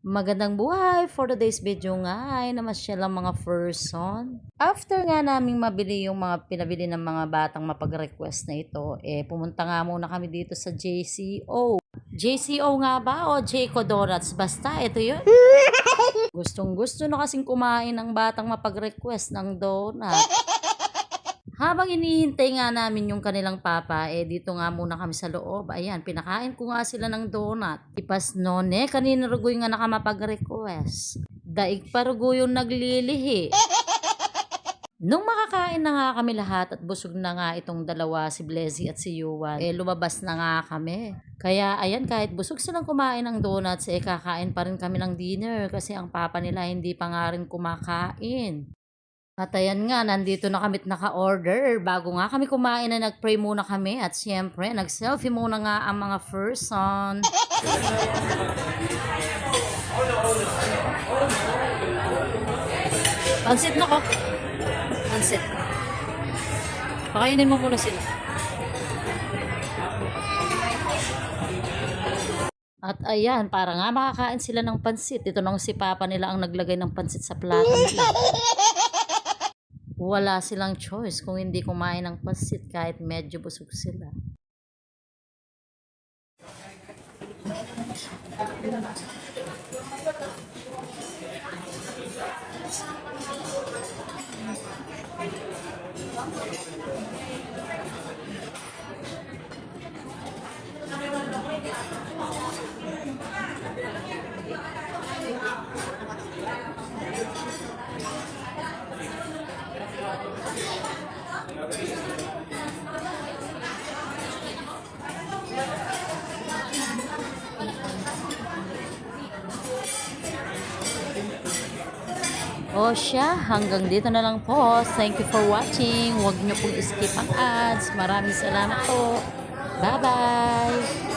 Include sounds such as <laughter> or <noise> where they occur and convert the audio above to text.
Magandang buhay for today's video nga ay namasyal ang mga person. After nga naming mabili yung mga pinabili ng mga batang mapag-request na ito, eh pumunta nga muna kami dito sa JCO. JCO nga ba o Jayco Donuts? Basta ito yun. <laughs> Gustong gusto na kasing kumain ng batang mapag-request ng donut. Habang inihintay nga namin yung kanilang papa, eh dito nga muna kami sa loob. Ayan, pinakain ko nga sila ng donut. Ipas none, kanina rugoy nga nakamapag-request. Daig pa rugoy yung naglilihi. Nung makakain na nga kami lahat at busog na nga itong dalawa, si Blessy at si Yuan, eh lumabas na nga kami. Kaya ayan, kahit busog silang kumain ng donuts, eh kakain pa rin kami ng dinner kasi ang papa nila hindi pa nga rin kumakain. At ayan nga, nandito na kami't naka-order. Bago nga kami kumain na nag-pray muna kami at siyempre, nag-selfie muna nga ang mga person. Pansit na ko. Pansit. Pakainin mo muna sila. At ayan, para nga makakain sila ng pansit. Ito nung si Papa nila ang naglagay ng pansit sa plato. Wala silang choice kung hindi kumain ng pansit kahit medyo busog sila. O siya, hanggang dito na lang po. Thank you for watching. Huwag niyo pong skip ang ads. Maraming salamat po. Bye-bye!